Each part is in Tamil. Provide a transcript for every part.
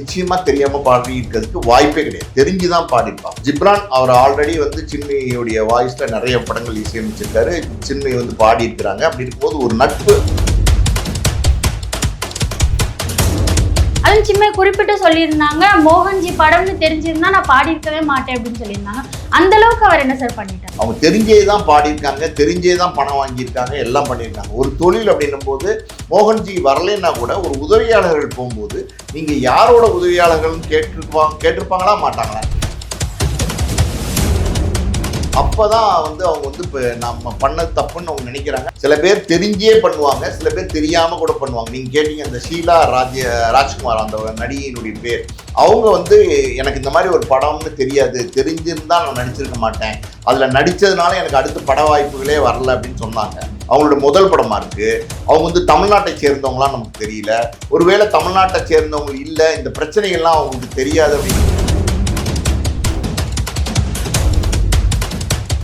நிச்சயமா தெரியாம பாடி இருக்கிறதுக்கு வாய்ப்பே கிடையாது. தெரிஞ்சுதான் பாடிப்பான் ஜிப்ரான் அவர் ஆல்ரெடி வந்து சின்மையுடைய வாய்ஸ்ல நிறைய படங்கள் இசையமைச்சிருக்காரு. சின்மை வந்து பாடி இருக்கிறாங்க அப்படி இருக்கும்போது ஒரு நட்பு. அதுவும் சின்மை குறிப்பிட்டு சொல்லியிருந்தாங்க மோகன்ஜி படம்னு தெரிஞ்சிருந்தா நான் பாடியிருக்கவே மாட்டேன் அப்படின்னு சொல்லியிருந்தாங்க. அந்த அளவுக்கு அவர் என்ன சார் பண்ணிட்டார்? அவங்க தெரிஞ்சே தான் பாடியிருக்காங்க தெரிஞ்சே தான் பணம் வாங்கியிருக்காங்க எல்லாம் பண்ணியிருக்காங்க. ஒரு தொழில் அப்படின்னும் போது மோகன்ஜி வரலைன்னா கூட ஒரு உதவியாளர்கள் போகும்போது நீங்கள் யாரோட உதவியாளர்கள்னு கேட்டிருப்பாங்க கேட்டிருப்பாங்களா மாட்டாங்களா? அப்பதான் வந்து அவங்க வந்து இப்போ நம்ம பண்ண தப்புன்னு அவங்க நினைக்கிறாங்க. சில பேர் தெரிஞ்சே பண்ணுவாங்க சில பேர் தெரியாம கூட பண்ணுவாங்க. நீங்க கேட்டீங்க அந்த ஷீலா ராஜ்ய ராஜ்குமார் அந்த நடிகையினுடைய பேர். அவங்க வந்து எனக்கு இந்த மாதிரி ஒரு படம்னு தெரியாது. தெரிஞ்சிருந்தா நான் நடிச்சிருக்க மாட்டேன். அதில் நடித்ததுனால எனக்கு அடுத்த பட வாய்ப்புகளே வரல அப்படின்னு சொன்னாங்க. அவங்களோட முதல் படமாக இருக்குது அவங்க வந்து தமிழ்நாட்டை சேர்ந்தவங்களாம் நமக்கு தெரியல. ஒருவேளை தமிழ்நாட்டை சேர்ந்தவங்க இல்லை இந்த பிரச்சனைகள்லாம் அவங்களுக்கு தெரியாது அப்படின்னு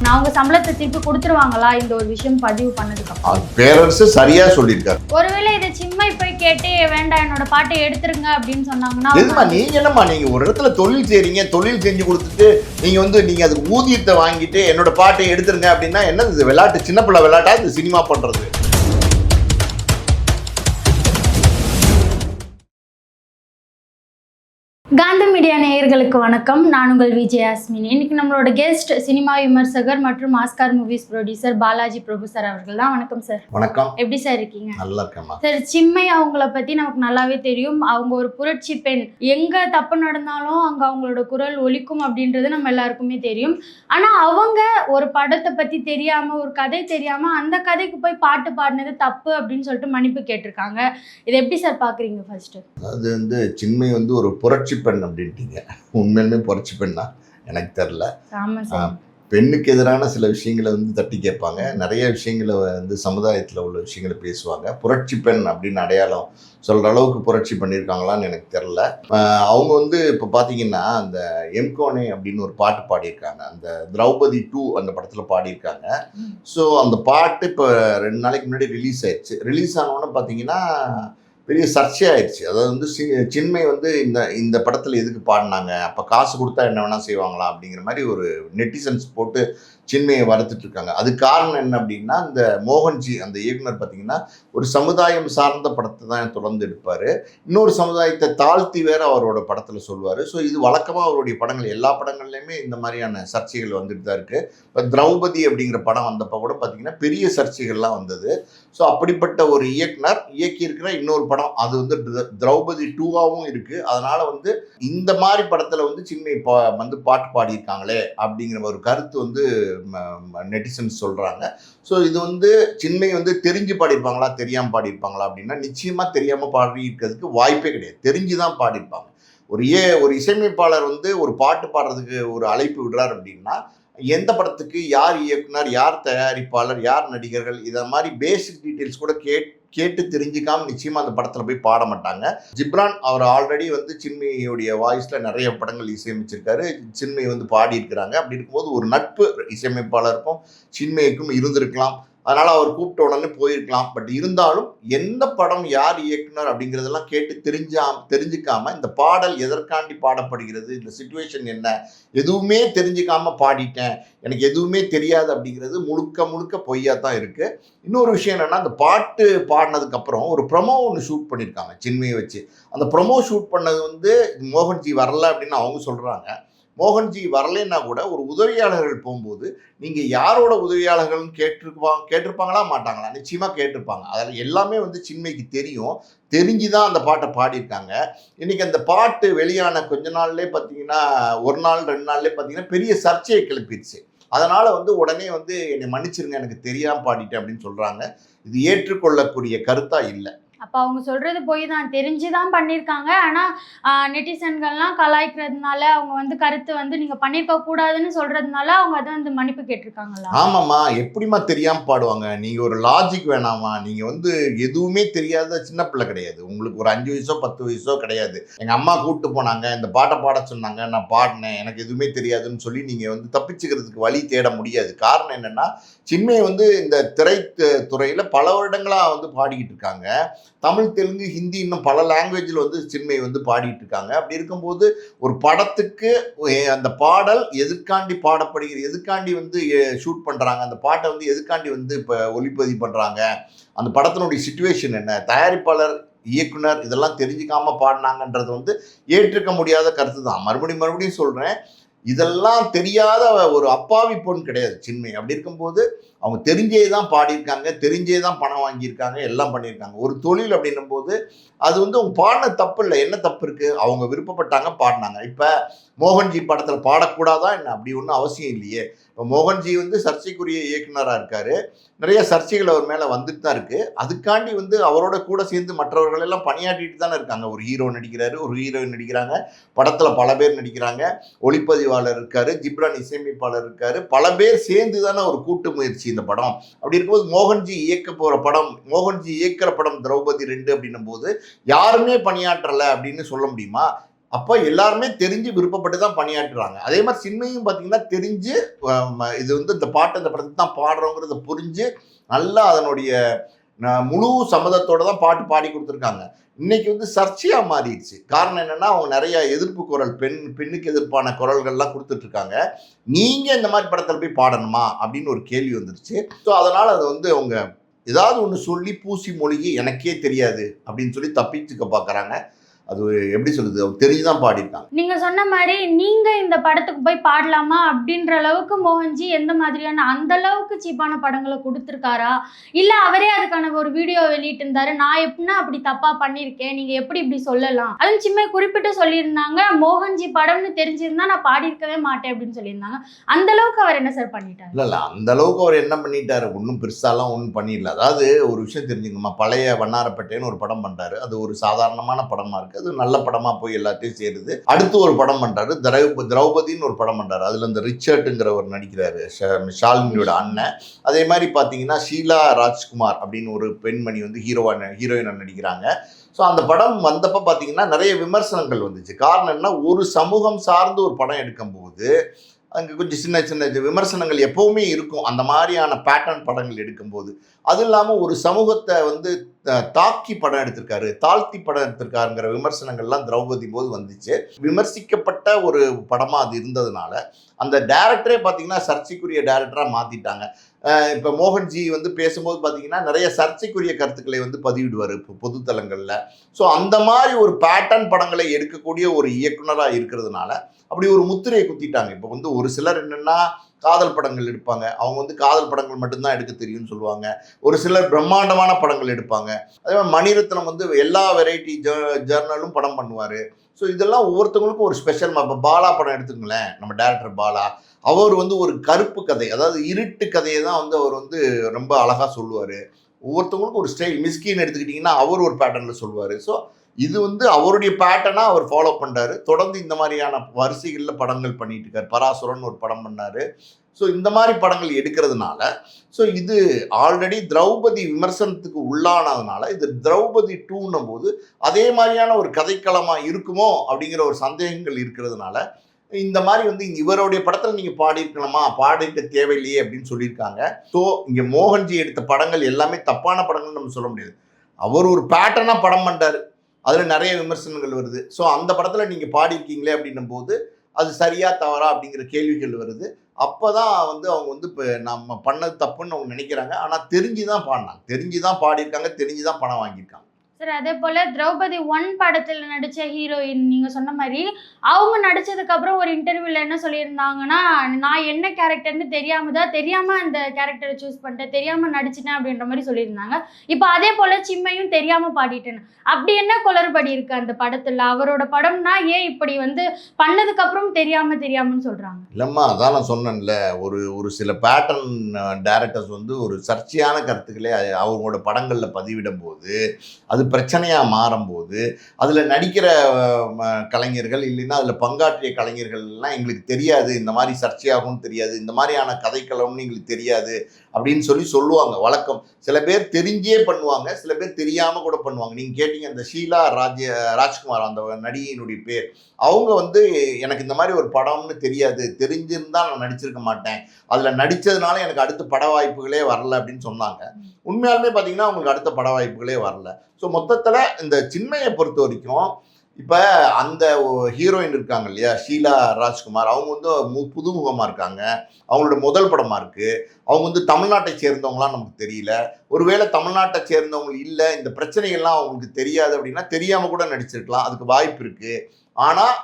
நான் அவங்க சம்பளத்தை திருப்பி கொடுத்துருவாங்களா? இந்த ஒரு விஷயம் பதிவு பண்ணதுக்கு பேரரசு சரியா சொல்லியிருக்காரு. ஒருவேளை இதை சின்மை போய் கேட்டு வேண்டாம் என்னோட பாட்டை எடுத்துருங்க அப்படின்னு சொன்னாங்கன்னா நீங்க என்னம்மா நீங்க ஒரு இடத்துல தொழில் செய்றீங்க தொழில் செஞ்சு கொடுத்துட்டு நீங்க வந்து நீங்க அதுக்கு ஊதியத்தை வாங்கிட்டு என்னோட பாட்டை எடுத்துருங்க அப்படின்னா என்னது இது விளையாட்டு சின்ன பிள்ளை விளையாட்டா இது சினிமா பண்றது? காந்த மீடியா நேயர்களுக்கு வணக்கம். நான் உங்கள் விஜய் யாஸ்மின் இன்னைக்கு நம்மளோட கெஸ்ட் சினிமா விமர்சகர் மற்றும் Oscar movies producer Balaji Prabhu sir அவர்கள் தான். வணக்கம் சார் வணக்கம். எப்படி சார் இருக்கீங்க? நல்லா சார் சிம்மை அவங்கள பத்தி நமக்கு நல்லாவே தெரியும். அவங்க ஒரு புரட்சி பெண். எங்க தப்பு நடந்தாலும் அங்க அவங்களோட குரல் ஒலிக்கும் அப்படின்றது நம்ம எல்லாருக்குமே தெரியும். ஆனா அவங்க ஒரு படத்தை பத்தி தெரியாம ஒரு கதை தெரியாம அந்த கதைக்கு போய் பாட்டு பாடினது தப்பு அப்படின்னு சொல்லிட்டு மன்னிப்பு கேட்டிருக்காங்க. இதை எப்படி சார் பாக்குறீங்க ஃபர்ஸ்ட் அது வந்து சின்மை வந்து ஒரு புரட்சி பெண் அப்படின்ட்டீங்க. உண்மையிலுமே புரட்சி பெண்ணா? எனக்கு தெரில பெண்ணுக்கு எதிரான சில விஷயங்களை வந்து தட்டி கேட்பாங்க. நிறைய விஷயங்களை வந்து சமுதாயத்தில் உள்ள விஷயங்களை பேசுவாங்க. புரட்சி பெண் அப்படின்னு அடையாளம் சொல்கிற அளவுக்கு புரட்சி பண்ணியிருக்காங்களான்னு எனக்கு தெரில அவங்க வந்து இப்போ பார்த்தீங்கன்னா அந்த எம்கோனே அப்படின்னு ஒரு பாட்டு பாடியிருக்காங்க. அந்த திரௌபதி டூ அந்த படத்தில் பாடியிருக்காங்க. ஸோ அந்த பாட்டு இப்போ ரெண்டு நாளைக்கு முன்னாடி ரிலீஸ் ஆயிடுச்சு. ரிலீஸ் ஆனோன்னு பார்த்தீங்கன்னா பெரிய சர்ச்சையாயிடுச்சு அதாவது வந்து சி- சின்மை வந்து இந்த இந்த படத்தில் எதுக்கு பாடினாங்க? அப்போ காசு கொடுத்தா என்ன வேணால் செய்வாங்களா? அப்படிங்கிற மாதிரி ஒரு நெட்டிசன்ஸ் போட்டு சின்மையை வறுத்துட்டு இருக்காங்க அது காரணம் என்ன அப்படின்னா இந்த மோகன்ஜி அந்த இயக்குனர் பார்த்தீங்கன்னா ஒரு சமுதாயம் சார்ந்த படத்தை தான் தொடர்ந்து எடுப்பார். இன்னொரு சமுதாயத்தை தாழ்த்தி வேற அவரோட படத்தில் சொல்லுவார் ஸோ இது வழக்கமாக அவருடைய படங்கள் எல்லா படங்கள்லையுமே இந்த மாதிரியான சர்ச்சைகள் வந்துட்டு தான் இருக்குது இப்போ திரௌபதி அப்படிங்கிற படம் வந்தப்போ கூட பார்த்தீங்கன்னா பெரிய சர்ச்சைகள்லாம் வந்தது. ஸோ அப்படிப்பட்ட ஒரு இயக்குனர் இயக்கியிருக்கிற இன்னொரு படம். அது வந்து திர- திரௌபதி டூவாகவும் இருக்குது அதனால் வந்து இந்த மாதிரி படத்தில் வந்து சின்ன பா வந்து பாட்டு பாடியிருக்காங்களே அப்படிங்கிற ஒரு கருத்து வந்து நெட்டிசன்ஸ் சொல்கிறாங்க ஸோ இது வந்து சின்மை வந்து தெரிஞ்சு பாடியிருப்பாங்களா? தெரியாமல் பாடியிருப்பாங்களா? அப்படின்னா நிச்சயமாக தெரியாமல் பாடியிருக்கிறதுக்கு வாய்ப்பே கிடையாது. தெரிஞ்சு தான் பாடியிருப்பாங்க. ஒரு ஏ ஒரு இசையமைப்பாளர் வந்து ஒரு பாட்டு பாடுறதுக்கு ஒரு அழைப்பு விடுறார் அப்படின்னா எந்த படத்துக்கு யார் இயக்குனர் யார் தயாரிப்பாளர் யார் நடிகர்கள் இதை மாதிரி பேசிக் டீட்டெயில்ஸ் கூட கேட் கேட்டு தெரிஞ்சுக்காம நிச்சயமாக அந்த படத்தில் போய் பாட மாட்டாங்க. ஜிப்ரான் அவர் ஆல்ரெடி வந்து சின்மையுடைய வாய்ஸில் நிறைய படங்கள் இசையமைச்சிருக்காரு. சின்மை வந்து பாடியிருக்கிறாங்க. அப்படி இருக்கும்போது ஒரு நட்பு இசையமைப்பாளருக்கும் சின்மைக்கும் இருந்திருக்கலாம். அதனால அவர் கூப்பிட்ட உடனே போயிருக்கலாம். பட் இருந்தாலும் எந்த படம் யார் இயக்குனர் அப்படிங்கிறதெல்லாம் கேட்டு தெரிஞ்சா தெரிஞ்சுக்காம இந்த பாடல் எதற்காண்டி பாடப்படுகிறது இந்த சுச்சுவேஷன் என்ன எதுவுமே தெரிஞ்சுக்காம பாடிட்டேன் எனக்கு எதுவுமே தெரியாது அப்படிங்கிறது முழுக்க முழுக்க பொய்யா தான் இருக்கு. இன்னொரு விஷயம் என்னன்னா அந்த பாட்டு பாடினதுக்கப்புறம் ஒரு ப்ரொமோ ஒன்று ஷூட் பண்ணியிருக்காங்க சின்மையை வச்சு. அந்த ப்ரொமோ ஷூட் பண்ணது வந்து மோகன்ஜி வரல அப்படின்னு அவங்க சொல்கிறாங்க மோகன்ஜி வரலைன்னா கூட ஒரு உதவியாளர்கள் போகும்போது நீங்கள் யாரோட உதவியாளர்கள்னு கேட்டிருப்பாங்க கேட்டிருப்பாங்களா? மாட்டாங்களா? நிச்சயமாக கேட்டிருப்பாங்க. அதில் எல்லாமே வந்து சின்மைக்கு தெரியும். தெரிஞ்சு தான் அந்த பாட்டை பாடியிருக்காங்க. இன்றைக்கி அந்த பாட்டு வெளியான கொஞ்ச நாள்லேயே பார்த்தீங்கன்னா ஒரு நாள் ரெண்டு நாள்லேயே பார்த்தீங்கன்னா பெரிய சர்ச்சையை கிளப்பிடுச்சு அதனால் வந்து உடனே வந்து என்னை மன்னிச்சிருங்க எனக்கு தெரியாமல் பாடிட்டேன் அப்படின்னு சொல்கிறாங்க இது ஏற்றுக்கொள்ளக்கூடிய கருத்தாக இல்லை. அப்போ அவங்க சொல்கிறது போய் தான் தெரிஞ்சு தான் பண்ணியிருக்காங்க ஆனால் நெட்டிசன்கள்லாம் கலாய்க்கிறதுனால அவங்க வந்து கருத்து வந்து நீங்கள் பண்ணியிருக்க கூடாதுன்னு சொல்கிறதுனால அவங்க அதை வந்து மன்னிப்பு கேட்டிருக்காங்களா? ஆமாம்மா. எப்படிம்மா தெரியாமல் பாடுவாங்க? நீங்கள் ஒரு லாஜிக் வேணாமா நீங்கள் வந்து எதுவுமே தெரியாத சின்ன பிள்ளை கிடையாது. உங்களுக்கு ஒரு அஞ்சு வயசோ பத்து வயசோ கிடையாது. எங்கள் அம்மா கூப்பிட்டு போனாங்க இந்த பாட்டை பாட சொன்னாங்க நான் பாடினேன் எனக்கு எதுவுமே தெரியாதுன்னு சொல்லி நீங்கள் வந்து தப்பிச்சுக்கிறதுக்கு வழி தேட முடியாது. காரணம் என்னென்னா சின்மையை வந்து இந்த திரை துறையில் பல வருடங்களாக வந்து பாடிக்கிட்டு இருக்காங்க. தமிழ் தெலுங்கு ஹிந்தி இன்னும் பல லாங்குவேஜில் வந்து சின்மை வந்து பாடிட்டு இருக்காங்க. அப்படி இருக்கும்போது ஒரு படத்துக்கு அந்த பாடல் எதுக்காண்டி பாடப்படுகிற எதுக்காண்டி வந்து ஷூட் பண்ணுறாங்க அந்த பாட்டை வந்து எதுக்காண்டி வந்து இப்போ ஒளிப்பதிவு பண்ணுறாங்க அந்த படத்தினுடைய சுச்சுவேஷன் என்ன தயாரிப்பாளர் இயக்குனர் இதெல்லாம் தெரிஞ்சுக்காமல் பாடினாங்கன்றது வந்து ஏற்றுக்க முடியாத கருத்து தான். மறுபடியும் மறுபடியும் சொல்கிறேன் இதெல்லாம் தெரியாத ஒரு அப்பாவி பொண்ணு கிடையாது சின்மை அப்படி இருக்கும்போது அவங்க தெரிஞ்சே தான் பாடியிருக்காங்க தெரிஞ்சே தான் பணம் வாங்கியிருக்காங்க எல்லாம் பண்ணியிருக்காங்க. ஒரு தொழில் அப்படின்னும் போது அது வந்து அவங்க பாடின தப்பு இல்லை. என்ன தப்பு இருக்குது அவங்க விருப்பப்பட்டாங்க பாடினாங்க. இப்போ மோகன்ஜி படத்தில் பாடக்கூடாதா என்ன? அப்படி ஒன்றும் அவசியம் இல்லையே. இப்போ மோகன்ஜி வந்து சர்ச்சைக்குரிய இயக்குனராக இருக்கார். நிறைய சர்ச்சைகள் அவர் மேலே வந்துட்டு தான் இருக்குது அதுக்காண்டி வந்து அவரோட கூட சேர்ந்து மற்றவர்கள் எல்லாம் பணியாற்றிட்டு தானே இருக்காங்க. ஒரு ஹீரோ நடிக்கிறாரு ஒரு ஹீரோயின் நடிக்கிறாங்க. படத்தில் பல பேர் நடிக்கிறாங்க. ஒளிப்பதிவாளர் இருக்காரு ஜிப்ரான் இசையமைப்பாளர் இருக்காரு. பல பேர் சேர்ந்து தானே ஒரு கூட்டு முயற்சி. இந்த படம். அப்படி இருக்கும்போது மோகன்ஜி இயக்க போகிற படம் மோகன்ஜி இயக்கிற படம் திரௌபதி ரெண்டு அப்படின்னும் போது யாருமே பணியாற்றலை அப்படின்னு சொல்ல முடியுமா? அப்போ எல்லாருமே தெரிஞ்சு விருப்பப்பட்டு தான் பணியாற்றுறாங்க. அதே மாதிரி சின்மையும் பார்த்தீங்கன்னா தெரிஞ்சு இது வந்து இந்த பாட்டு இந்த படத்துக்கு தான் பாடுறோங்கிறத புரிஞ்சு நல்லா அதனுடைய முழு சம்மதத்தோடு தான் பாட்டு பாடி கொடுத்துருக்காங்க. இன்னைக்கு வந்து சர்ச்சையா மாறிடுச்சு. காரணம் என்னன்னா அவங்க நிறைய எதிர்ப்பு குரல் பெண் பெண்ணுக்கு எதிர்ப்பான குரல்கள்லாம் கொடுத்துட்டு இருக்காங்க. நீங்க இந்த மாதிரி படத்தில் போய் பாடணுமா? அப்படின்னு ஒரு கேள்வி வந்துருச்சு. ஸோ அதனால அது வந்து அவங்க ஏதாவது ஒன்று சொல்லி பூசி மொழிகி எனக்கே தெரியாது அப்படின்னு சொல்லி தப்பிச்சுக்க பார்க்குறாங்க அது எப்படி சொல்லுது அவங்க தெரிஞ்சுதான் பாடியிருக்காங்க. நீங்க சொன்ன மாதிரி நீங்க இந்த படத்துக்கு போய் பாடலாமா அப்படின்ற அளவுக்கு மோகன்ஜி எந்த மாதிரியான அந்த அளவுக்கு சீப்பான படங்களை கொடுத்துருக்காரா? இல்ல அவரே அதுக்கான ஒரு வீடியோ வெளியிட்டு இருந்தாரு நான் எப்படின்னா அப்படி தப்பா பண்ணியிருக்கேன் நீங்க எப்படி இப்படி சொல்லலாம்? அதுவும் சின்மை குறிப்பிட்டு சொல்லியிருந்தாங்க மோகன்ஜி படம்னு தெரிஞ்சிருந்தா நான் பாடியிருக்கவே மாட்டேன் அப்படின்னு சொல்லியிருந்தாங்க. அந்த அளவுக்கு அவர் என்ன சார் பண்ணிட்டாரு? இல்லை இல்லை அந்த அளவுக்கு அவர் என்ன பண்ணிட்டாரு? ஒன்றும் பெருசாலாம் ஒன்றும் பண்ணிடல. அதாவது ஒரு விஷயம் தெரிஞ்சுக்கணுமா? பழைய வண்ணாரப்பேட்டைன்னு ஒரு படம் பண்ணுறாரு அது ஒரு சாதாரணமான படமாக இருக்குது அது நல்ல படமாக போய் எல்லாத்தையும் சேருது. அடுத்து ஒரு படம் பண்ணுறாரு திரௌப திரௌபதின்னு ஒரு படம் பண்ணுறாரு அதில் இந்த ரிச்சர்ட்டுங்கிறவர் நடிக்கிறாரு ஷாலினியோட அண்ணன். அதே மாதிரி பார்த்தீங்கன்னா ஷீலா ராஜ்குமார் அப்படின்னு ஒரு பெண்மணி வந்து ஹீரோவான ஹீரோயினாக நடிக்கிறாங்க. ஸோ அந்த படம் வந்தப்போ பார்த்தீங்கன்னா நிறைய விமர்சனங்கள் வந்துச்சு. காரணம் என்ன ஒரு சமூகம் சார்ந்து ஒரு படம் எடுக்கும்போது அங்கே கொஞ்சம் சின்ன சின்ன விமர்சனங்கள் எப்போவுமே இருக்கும். அந்த மாதிரியான பேட்டர்ன் படங்கள் எடுக்கும்போது. அது இல்லாமல் ஒரு சமூகத்தை வந்து தாக்கி படம் எடுத்திருக்காரு தாழ்த்தி படம் எடுத்திருக்காருங்கிற விமர்சனங்கள்லாம் திரௌபதி போது வந்துச்சு. விமர்சிக்கப்பட்ட ஒரு படமாக அது இருந்ததுனால அந்த டேரக்டரே பார்த்தீங்கன்னா சர்ச்சைக்குரிய டேரக்டராக மாற்றிட்டாங்க இப்போ மோகன்ஜி வந்து பேசும்போது பார்த்தீங்கன்னா நிறைய சர்ச்சைக்குரிய கருத்துக்களை வந்து பதிவிடுவார் இப்போ பொதுத்தலங்களில் ஸோ அந்த மாதிரி ஒரு பேட்டர்ன் படங்களை எடுக்கக்கூடிய ஒரு இயக்குனராக இருக்கிறதுனால அப்படி ஒரு முத்திரையை குத்திட்டாங்க. இப்போ வந்து ஒரு சிலர் என்னென்னா காதல் படங்கள் எடுப்பாங்க. அவங்க வந்து காதல் படங்கள் மட்டும்தான் எடுக்க தெரியும்னு சொல்லுவாங்க. ஒரு சிலர் பிரம்மாண்டமான படங்கள் எடுப்பாங்க. அதே மாதிரி மணிரத்னம் வந்து எல்லா வெரைட்டி ஜேர்னலும் படம் பண்ணுவார். ஸோ இதெல்லாம் ஒவ்வொருத்தவங்களுக்கும் ஒரு ஸ்பெஷல் இப்போ பாலா படம் எடுத்துங்களேன் நம்ம டேரக்டர் பாலா. அவர் வந்து ஒரு கருப்பு கதை அதாவது இருட்டு கதையை தான் வந்து அவர் வந்து ரொம்ப அழகாக சொல்லுவார். ஒவ்வொருத்தவங்களுக்கும் ஒரு ஸ்டைல் மிஸ்கின்னு எடுத்துக்கிட்டிங்கன்னா அவர் ஒரு பேட்டர்னில் சொல்லுவார். ஸோ இது வந்து அவருடைய பேட்டர்னாக அவர் ஃபாலோ பண்ணுறாரு தொடர்ந்து இந்த மாதிரியான வரிசைகளில் படங்கள் பண்ணிட்டு இருக்காரு. பராசுரன் ஒரு படம் பண்ணார். ஸோ இந்த மாதிரி படங்கள் எடுக்கிறதுனால ஸோ இது ஆல்ரெடி திரௌபதி விமர்சனத்துக்கு உள்ளானதுனால இது திரௌபதி டூன்னும் போது அதே மாதிரியான ஒரு கதைக்களமாக இருக்குமோ அப்படிங்கிற ஒரு சந்தேகங்கள் இருக்கிறதுனால இந்த மாதிரி வந்து இவருடைய படத்தில் நீங்கள் பாடியிருக்கணுமா பாடிட்டு தேவையில்லையே அப்படின்னு சொல்லியிருக்காங்க. ஸோ இங்கே மோகன்ஜி எடுத்த படங்கள் எல்லாமே தப்பான படங்கள்னு நம்ம சொல்ல முடியாது. அவர் ஒரு பேட்டர்னாக படம் பண்ணுறாரு அதில் நிறைய விமர்சனங்கள் வருது. ஸோ அந்த படத்தில் நீங்கள் பாடியிருக்கீங்களே அப்படின்னும் போது அது சரியா தவறா அப்படிங்கிற கேள்விகள் வருது. அப்போ தான் வந்து அவங்க வந்து இப்போ நம்ம பண்ணது தப்புன்னு அவங்க நினைக்கிறாங்க. ஆனால் தெரிஞ்சு தான் பாடினாங்க. தெரிஞ்சு தான் பாடியிருக்காங்க. தெரிஞ்சு தான் பணம் வாங்கியிருக்காங்க. சார் அதே போல திரௌபதி ஒன் படத்துல நடிச்ச ஹீரோயின் நீங்க சொன்ன மாதிரி அவங்க நடிச்சதுக்கு அப்புறம் ஒரு இன்டர்வியூல என்ன சொல்லியிருந்தாங்கன்னா நான் என்ன கேரக்டர்னு தெரியாம தான் தெரியாம அந்த கேரக்டரை சூஸ் பண்ணிட்டேன் தெரியாம நடிச்சிட்டேன் அப்படின்ற மாதிரி சொல்லியிருந்தாங்க. இப்போ அதே போல சிம்மையும் தெரியாம பாடிட்டேன் அப்படி என்ன குளறுபடி இருக்கு அந்த படத்துல? அவரோட படம்னா ஏன் இப்படி வந்து பண்ணதுக்கு அப்புறம் தெரியாம தெரியாமன்னு சொல்றாங்க? இல்லைம்மா அதான் நான் சொன்னேன்ல. ஒரு ஒரு சில பேட்டர்ன் டேரக்டர்ஸ் வந்து ஒரு சர்ச்சையான கருத்துக்களை அவங்களோட படங்களில் பதிவிடும் போது அது பிரச்சனையாக மாறும்போது அதில் நடிக்கிற கலைஞர்கள் இல்லைன்னா அதில் பங்காற்றிய கலைஞர்கள்லாம் எங்களுக்கு தெரியாது இந்த மாதிரி சர்ச்சையாகும்னு தெரியாது இந்த மாதிரியான கதைக்களம்னு எங்களுக்கு தெரியாது அப்படின்னு சொல்லி சொல்லுவாங்க வழக்கம். சில பேர் தெரிஞ்சே பண்ணுவாங்க சில பேர் தெரியாமல் கூட பண்ணுவாங்க. நீங்கள் கேட்டீங்க அந்த ஷீலா ராஜ ராஜ்குமார் அந்த நடிகையினுடைய பேர். அவங்க வந்து எனக்கு இந்த மாதிரி ஒரு படம்னு தெரியாது தெரிஞ்சிருந்தா நான் நடிச்சிருக்க மாட்டேன். அதில் நடித்ததுனால எனக்கு அடுத்த பட வாய்ப்புகளே வரல அப்படின்னு சொன்னாங்க. உண்மையாலுமே பார்த்தீங்கன்னா அவங்களுக்கு அடுத்த பட வாய்ப்புகளே வரல. ஸோ மொத்தத்தில் இந்த சின்மையை பொறுத்த வரைக்கும் இப்போ அந்த ஹீரோயின் இருக்காங்க இல்லையா? ஷீலா ராஜ்குமார். அவங்க வந்து மு- புதுமுகமாக இருக்காங்க. அவங்களோட முதல் படமாக இருக்குது அவங்க வந்து தமிழ்நாட்டை சேர்ந்தவங்களாம் நமக்கு தெரியல. ஒருவேளை தமிழ்நாட்டை சேர்ந்தவங்க இல்லை இந்த பிரச்சனைகள்லாம் அவங்களுக்கு தெரியாது அப்படின்னா தெரியாமல் கூட நடிச்சிருக்கலாம். அதுக்கு வாய்ப்பு இருக்குது ஆனால்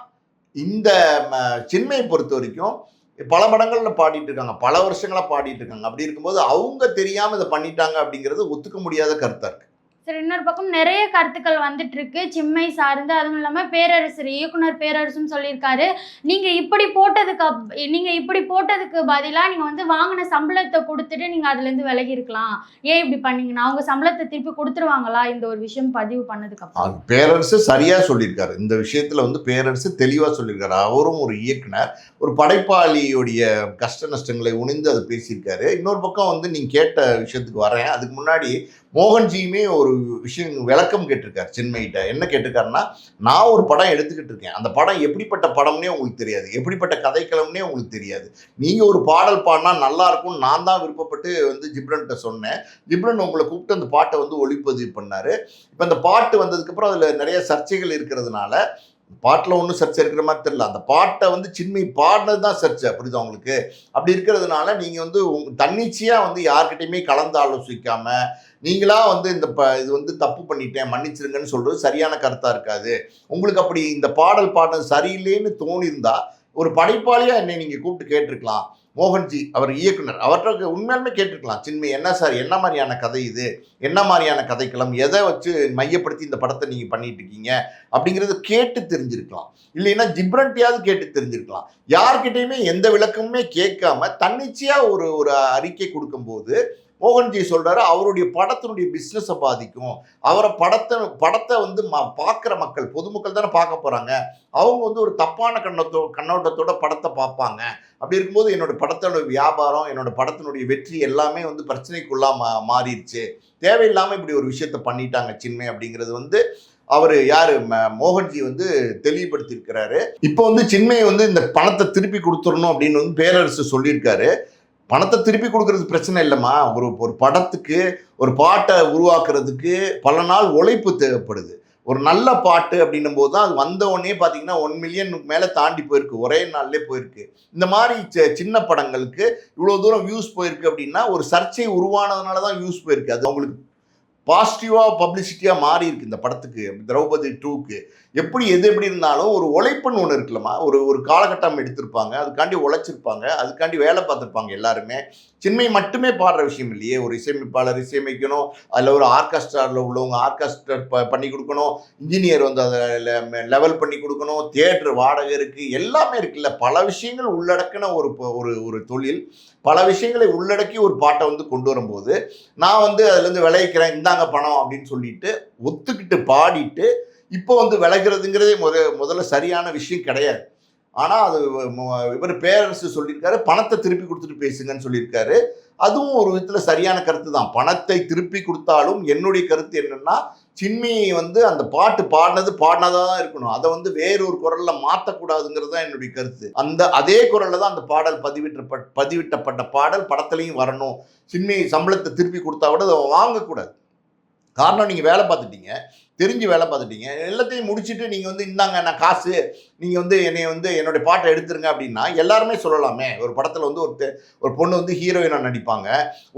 இந்த ம, சின்மையை பொறுத்த வரைக்கும் பல படங்களில் பாடிட்டு இருக்காங்க. பல வருஷங்களாக பாடிட்டு இருக்காங்க. அப்படி இருக்கும்போது அவங்க தெரியாமல் இதை பண்ணிட்டாங்க அப்படிங்கிறது ஒத்துக்க முடியாத கருத்தாக இருக்குது சரி இன்னொரு பக்கம் நிறைய கருத்துக்கள் வந்துட்டு இருக்கு சிம்மை சார்ந்து அதுவும் இல்லாம பேரரசர் இயக்குனர் பேரரசும் சொல்லியிருக்காரு. நீங்க இப்படி போட்டதுக்கு அப்- நீங்க இப்படி போட்டதுக்கு பதிலா நீங்க வந்து வாங்கின சம்பளத்தை கொடுத்துட்டு நீங்க அதுல இருந்து விலகி இருக்கலாம் ஏன் இப்படி பண்ணீங்கன்னா அவங்க சம்பளத்தை திருப்பி கொடுத்துருவாங்களா? இந்த ஒரு விஷயம் பதிவு பண்ணதுக்கு அப்புறம். பேரரசு சரியா சொல்லியிருக்காரு. இந்த விஷயத்துல வந்து பேரரசு தெளிவா சொல்லியிருக்காரு. அவரும் ஒரு இயக்குனர் ஒரு படைப்பாளியுடைய கஷ்ட நஷ்டங்களை உணிந்து அதை பேசியிருக்காரு. இன்னொரு பக்கம் வந்து நீங்க கேட்ட விஷயத்துக்கு வரேன். அதுக்கு முன்னாடி மோகன்ஜியுமே ஒரு விஷயம் விளக்கம் கேட்டிருக்காரு சின்மையிட்ட. என்ன கேட்டிருக்காருன்னா நான் ஒரு படம் எடுத்துக்கிட்டு இருக்கேன். அந்த படம் எப்படிப்பட்ட படம்னே உங்களுக்கு தெரியாது. எப்படிப்பட்ட கதைக்களம்னே உங்களுக்கு தெரியாது. நீங்க ஒரு பாடல் பாடினா நல்லா இருக்கும்னு நான் தான் விருப்பப்பட்டு வந்து ஜிப்ரன்கிட்ட சொன்னேன். ஜிப்ரன் உங்களை கூப்பிட்டு அந்த பாட்டை வந்து ஒளிப்பதிவு பண்ணார். இப்போ அந்த பாட்டு வந்ததுக்கப்புறம் அதில் நிறைய சர்ச்சைகள் இருக்கிறதுனால பாட்டில் ஒன்றும் சர்ச்சை இருக்கிற மாதிரி தெரியல. அந்த பாட்டை வந்து சின்மை பாடினது தான் சர்ச்சை புரியுது உங்களுக்கு? அப்படி இருக்கிறதுனால நீங்கள் வந்து உங்க- தன்னிச்சையாக வந்து யார்கிட்டையுமே கலந்து ஆலோசிக்காமல் நீங்களா வந்து இந்த ப இது வந்து தப்பு பண்ணிட்டேன் மன்னிச்சிருங்கன்னு சொல்கிறது சரியான கருத்தாக இருக்காது. உங்களுக்கு அப்படி இந்த பாடல் பாடல் சரியில்லைன்னு தோணியிருந்தா ஒரு படைப்பாளியாக என்னை நீங்கள் கூப்பிட்டு கேட்டிருக்கலாம். மோகன்ஜி அவர் இயக்குனர் அவர்கிட்ட உண்மையாலுமே கேட்டிருக்கலாம். சின்மை என்ன சார் என்ன மாதிரியான கதை இது? என்ன மாதிரியான கதைக்களம்? எதை வச்சு மையப்படுத்தி இந்த படத்தை நீங்கள் பண்ணிட்டு இருக்கீங்க அப்படிங்கிறத கேட்டு தெரிஞ்சிருக்கலாம். இல்லைன்னா ஜிப்ரண்டியாவது கேட்டு தெரிஞ்சிருக்கலாம். யார்கிட்டையுமே எந்த விளக்கமுமே கேட்காம தன்னிச்சையாக ஒரு ஒரு அறிக்கை கொடுக்கும்போது மோகன்ஜி சொல்கிறாரு அவருடைய படத்தினுடைய பிஸ்னஸை பாதிக்கும். அவரை படத்தை படத்தை வந்து ம பார்க்குற மக்கள் பொதுமக்கள் தானே பார்க்க போகிறாங்க அவங்க வந்து ஒரு தப்பான கண்ணத்தோ கண்ணோட்டத்தோட படத்தை பார்ப்பாங்க. அப்படி இருக்கும்போது என்னோடய படத்தோட வியாபாரம் என்னோடய படத்தினுடைய வெற்றி எல்லாமே வந்து பிரச்சனைக்குள்ளா மா மாறிடுச்சு. தேவையில்லாமல் இப்படி ஒரு விஷயத்த பண்ணிட்டாங்க சின்மை அப்படிங்கிறது வந்து அவர் யார்? ம- மோகன்ஜி வந்து தெளிவுபடுத்தியிருக்கிறாரு. இப்போ வந்து சின்மையை வந்து இந்த பணத்தை திருப்பி கொடுத்துடணும் அப்படின்னு வந்து பேரரசு சொல்லியிருக்காரு. பணத்தை திருப்பி கொடுக்கறது பிரச்சனை இல்லைம்மா. ஒரு ஒரு படத்துக்கு ஒரு பாட்டை உருவாக்குறதுக்கு பல நாள் உழைப்பு தேவைப்படுது. ஒரு நல்ல பாட்டு அப்படின்னும் போது தான் அது வந்த உடனே பார்த்தீங்கன்னா ஒன் மில்லியன் மேலே தாண்டி போயிருக்கு. ஒரே நாள்லேயே போயிருக்கு. இந்த மாதிரி சின்ன படங்களுக்கு இவ்வளோ தூரம் வியூஸ் போயிருக்கு அப்படின்னா ஒரு சர்ச்சை உருவானதுனால தான் வியூஸ் போயிருக்கு. அது அவங்களுக்கு பாசிட்டிவாக பப்ளிசிட்டியாக மாறி இருக்கு இந்த படத்துக்கு. திரௌபதி டூக்கு எப்படி எது எப்படி இருந்தாலும் ஒரு உழைப்புன்னு ஒன்று இருக்குல்லம்மா. ஒரு ஒரு காலகட்டம் எடுத்திருப்பாங்க அதுக்காண்டி உழைச்சிருப்பாங்க அதுக்காண்டி வேலை பார்த்துருப்பாங்க எல்லாருமே. சின்மை மட்டுமே பாடுற விஷயம் இல்லையே. ஒரு இசையமைப்பாளர் இசையமைக்கணும் அதில் ஒரு ஆர்கெஸ்ட்ராவில் உள்ளவங்க ஆர்கெஸ்ட்ரா ப பண்ணி கொடுக்கணும் இன்ஜினியர் வந்து அதை லெவல் பண்ணி கொடுக்கணும் தியேட்டர் வாடகை இருக்குது எல்லாமே இருக்குல்ல. பல விஷயங்கள் உள்ளடக்கின ஒரு ஒரு ஒரு தொழில். பல விஷயங்களை உள்ளடக்கி ஒரு பாட்டை வந்து கொண்டு வரும்போது நான் வந்து அதுலேருந்து விளைவிக்கிறேன் இந்தாங்க பணம் அப்படின்னு சொல்லிட்டு ஒத்துக்கிட்டு பாடிட்டு இப்போ வந்து விளைகிறதுங்கிறதே முத முதல்ல சரியான விஷயம் கிடையாது. ஆனால் அது இவர் பேரரசு சொல்லியிருக்காரு பணத்தை திருப்பி கொடுத்துட்டு பேசுங்கன்னு சொல்லியிருக்காரு. அதுவும் ஒரு விதத்தில் சரியான கருத்து தான். பணத்தை திருப்பி கொடுத்தாலும் என்னுடைய கருத்து என்னென்னா சின்மியை வந்து அந்த பாட்டு பாடினது பாடினதாக தான் இருக்கணும். அதை வந்து வேறொரு குரலில் மாற்றக்கூடாதுங்கிறது தான் என்னுடைய கருத்து. அந்த அதே குரலில் தான் அந்த பாடல் பதிவிட்டப்பட்ட பதிவிட்டப்பட்ட பாடல் படத்துலையும் வரணும். சின்மை சம்பளத்தை திருப்பி கொடுத்தா கூட அதை வாங்கக்கூடாது. காரணம் நீங்கள் வேலை பார்த்துட்டீங்க. தெரிஞ்சு வேலை பார்த்துட்டீங்க. எல்லாத்தையும் முடிச்சுட்டு நீங்கள் வந்து இந்தாங்க நான் காசு நீங்கள் வந்து என்னை வந்து என்னுடைய பாட்டை எடுத்துருங்க அப்படின்னா எல்லாருமே சொல்லலாமே. ஒரு படத்தில் வந்து ஒரு ஒரு பொண்ணு வந்து ஹீரோயினாக நடிப்பாங்க.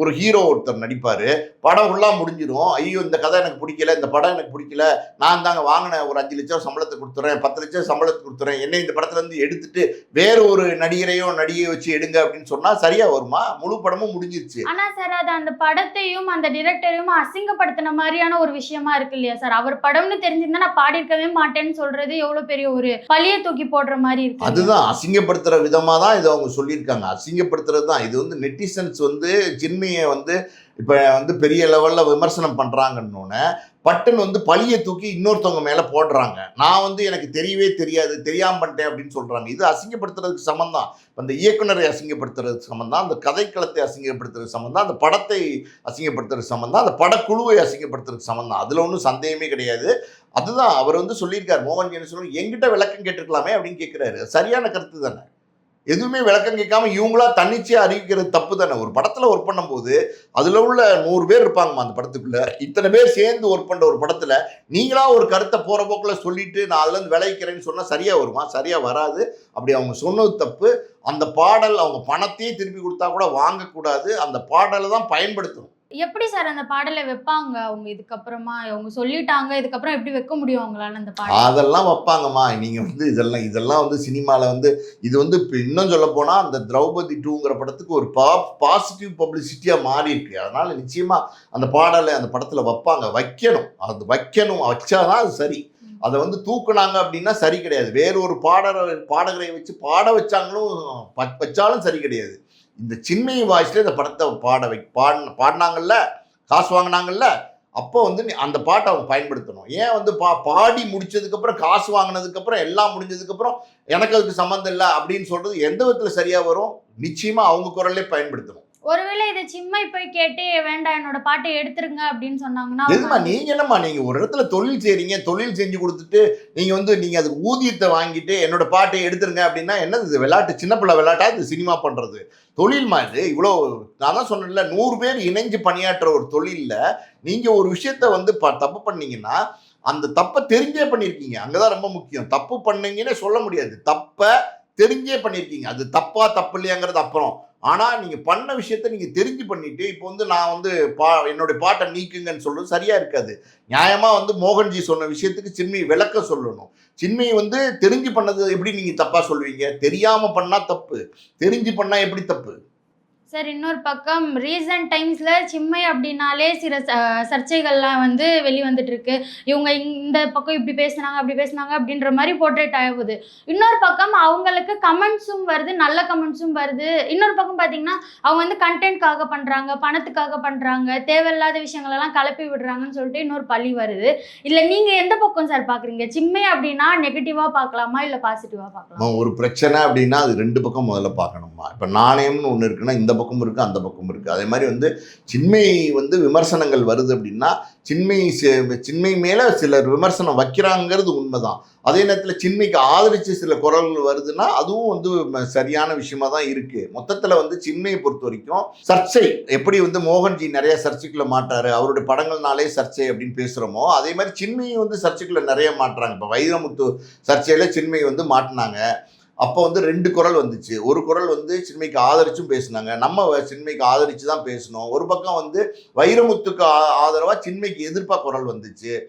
ஒரு ஹீரோ ஒருத்தர் நடிப்பார். படம் ஃபுல்லாக முடிஞ்சிடும் ஐயோ இந்த கதை எனக்கு பிடிக்கல இந்த படம் எனக்கு பிடிக்கல. நான் தாங்க வாங்கின ஒரு அஞ்சு லட்சம் சம்பளத்தை கொடுத்துறேன் பத்து லட்சம் சம்பளத்தை கொடுத்துறேன். என்னை இந்த படத்துலேருந்து எடுத்துட்டு வேற ஒரு நடிகரையோ நடிகையை வச்சு எடுங்க அப்படின்னு சொன்னால் சரியாக வருமா? முழு படமும் முடிஞ்சிருச்சு. ஆனால் சார் அது அந்த படத்தையும் அந்த டிரெக்டரையும் அசிங்கப்படுத்தின மாதிரியான ஒரு விஷயமா இருக்கு இல்லையா சார்? அவர் படம்னு தெரிஞ்சிருந்தா நான் பாடியிருக்கவே மாட்டேன்னு சொல்றது எவ்வளவு பெரிய ஒரு பழிய தூக்கி போடுற மாதிரி இருக்கு அதுதான் அசிங்கப்படுத்துற விதமா தான் இதை அவங்க சொல்லியிருக்காங்க. அசிங்கப்படுத்துறது தான் இது வந்து நெட்டிசன்ஸ் வந்து சின்மையை வந்து இப்போ வந்து பெரிய லெவலில் விமர்சனம் பண்ணுறாங்கன்னு பட்டுன்னு வந்து பழியை தூக்கி இன்னொருத்தவங்க மேலே போடுறாங்க. நான் வந்து எனக்கு தெரியவே தெரியாது தெரியாமல் பண்ணிட்டேன் அப்படின்னு சொல்கிறாங்க இது அசிங்கப்படுத்துறதுக்கு சமம் தான் அந்த இயக்குனரை அசிங்கப்படுத்துறதுக்கு சமம் தான் அந்த கதைக்களத்தை அசிங்கப்படுத்துறதுக்கு சமம் தான் அந்த படத்தை அசிங்கப்படுத்துறதுக்கு சமம் தான் அந்த படக்குழுவை அசிங்கப்படுத்துறதுக்கு சமம் தான் அதில் ஒன்றும் சந்தேகமே கிடையாது. அதுதான் அவர் வந்து சொல்லியிருக்கார். மோகன் என்ன சொல்லி எங்கிட்ட விளக்கம் கேட்டிருக்கலாமே அப்படின்னு கேட்குறாரு சரியான கருத்து தானே? எதுவுமே விளக்கம் கேட்காம இவங்களா தன்னிச்சையாக அறிவிக்கிறது தப்பு தானே. ஒரு படத்தில் ஒர்க் பண்ணும்போது அதில் உள்ள நூறு பேர் இருப்பாங்கம்மா அந்த படத்துக்குள்ளே. இத்தனை பேர் சேர்ந்து ஒர்க் பண்ணுற ஒரு படத்தில் நீங்களா ஒரு கருத்தை போகிற போக்கில் சொல்லிட்டு நான் அதுலேருந்து விளைவிக்கிறேன்னு சொன்னால் சரியாக வருமா? சரியாக வராது. அப்படி அவங்க சொன்னது தப்பு. அந்த பாடல் அவங்க பணத்தையே திருப்பி கொடுத்தா கூட வாங்கக்கூடாது. அந்த பாடலை தான் பயன்படுத்தணும். எப்படி சார் அந்த பாடலை வைப்பாங்க? அவங்க இதுக்கப்புறமா அவங்க சொல்லிட்டாங்க இதுக்கப்புறம் எப்படி வைக்க முடியும் அவங்களால அந்த பாடல்? அதெல்லாம் வைப்பாங்கம்மா. நீங்க வந்து இதெல்லாம் இதெல்லாம் வந்து சினிமாவில் வந்து இது வந்து இப்போ இன்னும் சொல்ல போனால் அந்த திரௌபதி டூங்கிற படத்துக்கு ஒரு பா பாசிட்டிவ் பப்ளிசிட்டியாக மாறி இருக்கு அதனால நிச்சயமா அந்த பாடலை அந்த படத்தில் வைப்பாங்க. வைக்கணும். அது வைக்கணும். வச்சாதான் அது சரி. அதை வந்து தூக்குனாங்க அப்படின்னா சரி கிடையாது. வேற ஒரு பாடகர் பாடகரை வச்சு பாட வச்சாங்களும் வச்சாலும் சரி கிடையாது. இந்த சின்மை வாய்ஸ்ல இந்த படத்தை பாட வை பாட் பாடினாங்கல்ல காசு வாங்கினாங்கல்ல அப்போ வந்து நீ அந்த பாட்டை அவங்க பயன்படுத்தணும். ஏன் வந்து பா பாடி முடிச்சதுக்கப்புறம் காசு வாங்கினதுக்கப்புறம் எல்லாம் முடிஞ்சதுக்கப்புறம் எனக்கு அதுக்கு சம்மந்தம் இல்லை அப்படின்னு சொல்றது எந்த விதத்தில் சரியாக வரும்? நிச்சயமாக அவங்க குரல்லே பயன்படுத்தணும். ஒருவேளை இதை சிம்மை போய் கேட்டு வேண்டாம் என்னோட பாட்டை எடுத்துருங்க அப்படின்னு சொன்னாங்கன்னா எதுமா நீங்க என்னம்மா நீங்க ஒரு இடத்துல தொழில் செய்றீங்க தொழில் செஞ்சு கொடுத்துட்டு நீங்க வந்து நீங்க அதுக்கு ஊதியத்தை வாங்கிட்டு என்னோட பாட்டை எடுத்துருங்க அப்படின்னா என்னது இது விளையாட்டு சின்ன பிள்ளை விளையாட்டா இது சினிமா பண்றது? தொழில் மாதிரி இவ்வளோ நான் தான் சொன்னேன்ல நூறு பேர் இணைஞ்சு பணியாற்றுற ஒரு தொழிலில் நீங்கள் ஒரு விஷயத்த வந்து ப- தப்பு பண்ணீங்கன்னா அந்த தப்பை தெரிஞ்சே பண்ணியிருக்கீங்க அங்கே தான் ரொம்ப முக்கியம். தப்பு பண்ணீங்கன்னு சொல்ல முடியாது. தப்பை தெரிஞ்சே பண்ணியிருக்கீங்க அது தப்பா தப்பு இல்லையாங்கிறது அப்புறம். ஆனால் நீங்கள் பண்ண விஷயத்த நீங்கள் தெரிஞ்சு பண்ணிட்டு இப்போ வந்து நான் வந்து பா என்னுடைய பாட்டை நீக்குங்கன்னு சொல்றது சரியாக இருக்காது. நியாயமாக வந்து மோகன்ஜி சொன்ன விஷயத்துக்கு சின்மையை விளக்க சொல்லணும். சின்மை வந்து தெரிஞ்சு பண்ணது எப்படி நீங்கள் தப்பாக சொல்வீங்க தெரியாமல் பண்ணால் தப்பு. தெரிஞ்சு பண்ணால் எப்படி தப்பு? சார் இன்னொரு பக்கம் ரீசன்ட் டைம்ஸில் சிம்மை அப்படின்னாலே சில ச- சர்ச்சைகள்லாம் வந்து வெளிவந்துட்டு இருக்கு இவங்க இந்த பக்கம் இப்படி பேசுனாங்க அப்படி பேசுனாங்க அப்படின்ற மாதிரி போர்ட்ரேட் ஆகுது. இன்னொரு பக்கம் அவங்களுக்கு கமெண்ட்ஸும் வருது நல்ல கமெண்ட்ஸும் வருது. இன்னொரு பக்கம் பார்த்தீங்கன்னா அவங்க வந்து கண்டென்ட்காக பண்ணுறாங்க பணத்துக்காக பண்ணுறாங்க தேவையில்லாத விஷயங்களெல்லாம் கலப்பி விடுறாங்கன்னு சொல்லிட்டு இன்னொரு பழி வருது. இல்லை நீங்கள் எந்த பக்கம் சார் பார்க்குறீங்க சிம்மை அப்படின்னா நெகட்டிவாக பார்க்கலாமா இல்லை பாசிட்டிவாக பார்க்கலாமா ஒரு பிரச்சனை அப்படின்னா அது ரெண்டு பக்கம் முதல்ல பார்க்கணுமா இப்போ நாணயம்னு ஒன்று இருக்குன்னா இந்த பக்கம் இருக்கு அந்த பக்கம் இருக்குது அதே மாதிரி வந்து சின்மை வந்து விமர்சனங்கள் வருது அப்படின்னா சின்மை சின்மை மேலே சிலர் விமர்சனம் வைக்கிறாங்கிறது உண்மைதான். அதே நேரத்தில் சின்மைக்கு ஆதரித்து சில குரல்கள் வருதுன்னா அதுவும் வந்து சரியான விஷயமா தான் இருக்குது மொத்தத்தில் வந்து சின்மையை பொறுத்த வரைக்கும் சர்ச்சை எப்படி வந்து மோகன்ஜி நிறைய சர்ச்சைக்குள்ளே மாட்டாரு அவருடைய படங்கள்னாலே சர்ச்சை அப்படின்னு பேசுகிறோமோ அதே மாதிரி சின்மையை வந்து சர்ச்சைக்குள்ளே நிறைய மாட்டுறாங்க. இப்போ வைரமுத்து சர்ச்சையில் சின்மை வந்து மாட்டினாங்க. அப்போ வந்து ரெண்டு குரல் வந்துச்சு. ஒரு குரல் வந்து சின்மைக்கு ஆதரிச்சும் பேசினாங்க. நம்ம சின்மைக்கு ஆதரிச்சு தான் பேசணும் ஒரு பக்கம் வந்து வைரமுத்துக்கு ஆ- சின்மைக்கு எதிர்ப்பாக குரல் வந்துச்சு.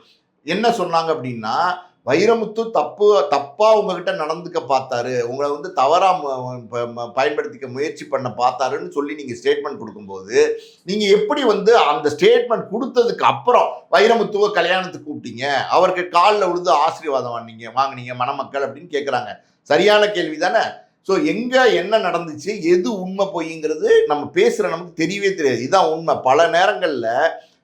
என்ன சொன்னாங்க அப்படின்னா வைரமுத்து தப்பு தப்பாக உங்ககிட்ட நடந்துக்க பார்த்தாரு. உங்களை வந்து தவறாக ப- பயன்படுத்திக்க முயற்சி பண்ண பார்த்தாருன்னு சொல்லி நீங்கள் ஸ்டேட்மெண்ட் கொடுக்கும்போது நீங்கள் எப்படி வந்து அந்த ஸ்டேட்மெண்ட் கொடுத்ததுக்கு அப்புறம் வைரமுத்துவை கல்யாணத்துக்கு கூப்பிட்டீங்க? அவருக்கு காலில் விழுந்து ஆசீர்வாதம் வாங்கினீங்க வாங்கினீங்க மணமக்கள் அப்படின்னு கேட்குறாங்க சரியான கேள்வி தானே? ஸோ எங்கே என்ன நடந்துச்சு எது உண்மை பொய்ங்கிறது நம்ம பேசுகிற நமக்கு தெரியவே தெரியாது. இதுதான் உண்மை. பல நேரங்களில்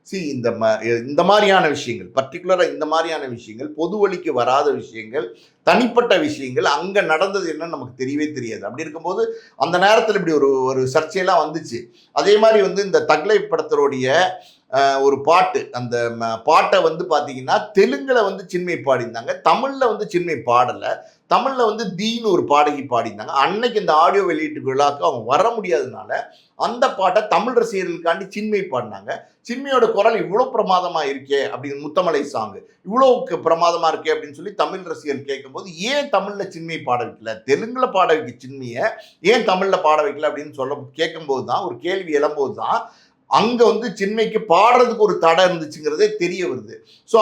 சி இந்த ம இந்த மாதிரியான விஷயங்கள் பர்டிகுலராக இந்த மாதிரியான விஷயங்கள் பொது வழிக்கு வராத விஷயங்கள் தனிப்பட்ட விஷயங்கள் அங்கே நடந்தது என்னன்னு நமக்கு தெரியவே தெரியாது. அப்படி இருக்கும்போது அந்த நேரத்தில் இப்படி ஒரு ஒரு சர்ச்சையெல்லாம் வந்துச்சு. அதே மாதிரி வந்து இந்த தக்லை படத்தருடைய ஒரு பாட்டு அந்த ம- பாட்டை வந்து பார்த்தீங்கன்னா தெலுங்கில் வந்து சின்மை பாடியிருந்தாங்க. தமிழில் வந்து சின்மை பாடலை. தமிழில் வந்து தீன்னு ஒரு பாடகி பாடியிருந்தாங்க. அன்னைக்கு இந்த ஆடியோ வெளியீட்டு விழாக்கு அவங்க வர முடியாதனால அந்த பாட்டை தமிழ் ரசிகர்களுக்காண்டி சின்மை பாடினாங்க. சின்மையோட குரல் இவ்வளோ பிரமாதமாக இருக்கே அப்படின்னு முத்தமலை சாங் இவ்வளோ பிரமாதமாக இருக்கே அப்படின்னு சொல்லி தமிழ் ரசிகர் கேட்கும்போது ஏன் தமிழில் சின்மை பாட வைக்கல? தெலுங்கில் பாட வைக்க சின்மையை ஏன் தமிழில் பாட வைக்கல? அப்படின்னு சொல்ல கேட்கும்போது தான் ஒரு கேள்வி எழும்போது தான் அங்கே வந்து சின்மைக்கு பாடுறதுக்கு ஒரு தடை இருந்துச்சுங்கிறதே தெரிய வருது. ஸோ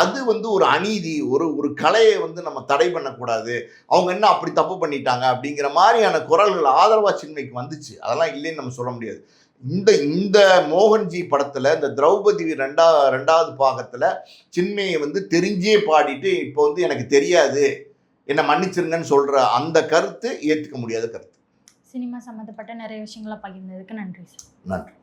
அது வந்து ஒரு அநீதி ஒரு ஒரு கலையை வந்து நம்ம தடை பண்ணக்கூடாது. அவங்க என்ன அப்படி தப்பு பண்ணிட்டாங்க அப்படிங்கிற மாதிரியான குரல்கள் ஆதரவா சின்மைக்கு வந்துச்சு. அதெல்லாம் இல்லைன்னு நம்ம சொல்ல முடியாது. இந்த இந்த மோகன்ஜி படத்துல இந்த திரௌபதி ரெண்டா ரெண்டாவது பாகத்துல சின்மையை வந்து தெரிஞ்சே பாடிட்டு இப்போ வந்து எனக்கு தெரியாது. என்னை மன்னிச்சிருங்கன்னு சொல்ற அந்த கருத்து ஏற்றுக்க முடியாத கருத்து. சினிமா சம்மந்தப்பட்ட நிறைய விஷயங்களை பகிர்ந்ததுக்கு நன்றி சார். நன்றி.